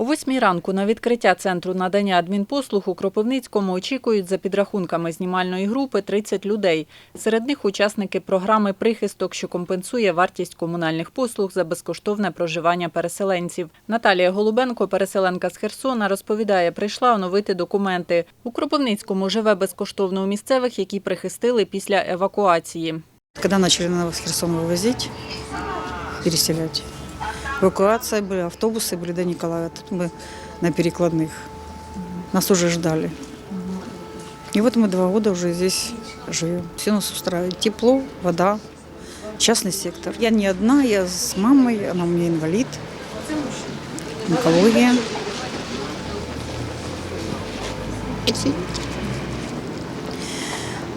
О восьмій ранку на відкриття центру надання адмінпослуг у Кропивницькому очікують за підрахунками знімальної групи 30 людей. Серед них учасники програми «Прихисток», що компенсує вартість комунальних послуг за безкоштовне проживання переселенців. Наталія Голубенко, переселенка з Херсона, розповідає, прийшла оновити документи. У Кропивницькому живе безкоштовно у місцевих, які прихистили після евакуації. Когда начали нас в Херсон вывозить, переселять, эвакуация были, автобусы были до Николая. Тут мы на перекладных. Нас уже ждали. И вот мы два года уже здесь живем. Все нас устраивает. Тепло, вода, частный сектор. Я не одна, я с мамой, она у меня инвалид. Онкология.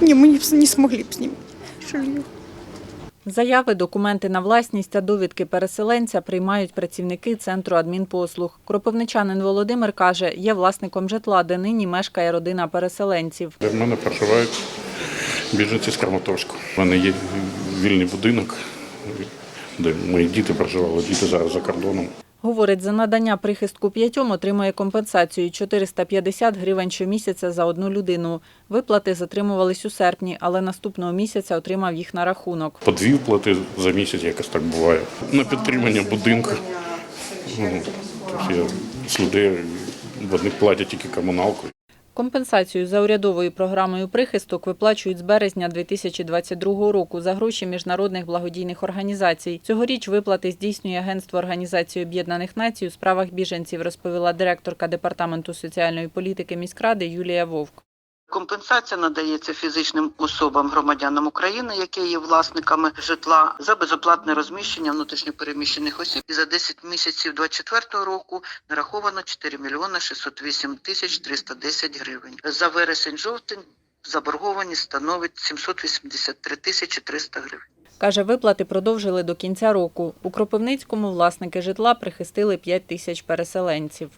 Не, мы не, не смогли с ним жилье. Заяви, документи на власність та довідки переселенця приймають працівники центру адмінпослуг. Кропивничанин Володимир каже, є власником житла, де нині мешкає родина переселенців. В мене проживають біженці з Краматорську. У мене є вільний будинок, де мої діти проживали, діти зараз за кордоном. Говорить, за надання прихистку п'ятьом отримує компенсацію 450 гривень щомісяця за одну людину. Виплати затримувались у серпні, але наступного місяця отримав їх на рахунок. По дві вплати за місяць, якось так буває. На підтримання будинку. Ну, тобто я з вони платять тільки комуналку. Компенсацію за урядовою програмою прихисток виплачують з березня 2022 року за гроші міжнародних благодійних організацій. Цьогоріч виплати здійснює Агентство Організації Об'єднаних Націй у справах біженців, розповіла директорка департаменту соціальної політики міськради Юлія Вовк. Компенсація надається фізичним особам громадянам України, які є власниками житла за безоплатне розміщення внутрішньопереміщених осіб. І за 10 місяців 2024 року нараховано 4 мільйони 608 тисяч 310 гривень. За вересень-жовтень заборгованість становить 783 тисячі 300 гривень. Каже, виплати продовжили до кінця року. У Кропивницькому власники житла прихистили 5 тисяч переселенців.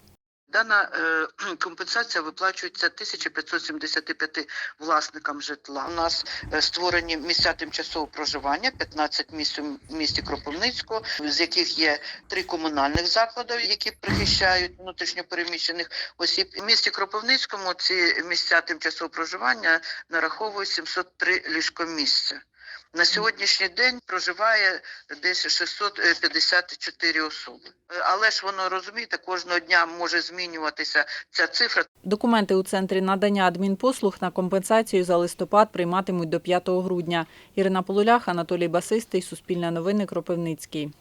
Дана е, компенсація виплачується 1575 власникам житла. У нас е, створені місця тимчасового проживання, 15 місць у місті Кропивницького, з яких є три комунальних заклади, які прихищають внутрішньопереміщених осіб. У місті Кропивницькому ці місця тимчасового проживання нараховують 703 ліжкомісця. На сьогоднішній день проживає десь 654 особи. Але ж воно розумієте, кожного дня може змінюватися ця цифра. Документи у центрі надання адмінпослуг на компенсацію за листопад прийматимуть до 5 грудня. Ірина Полулях, Анатолій Басистий, Суспільне новини, Кропивницький.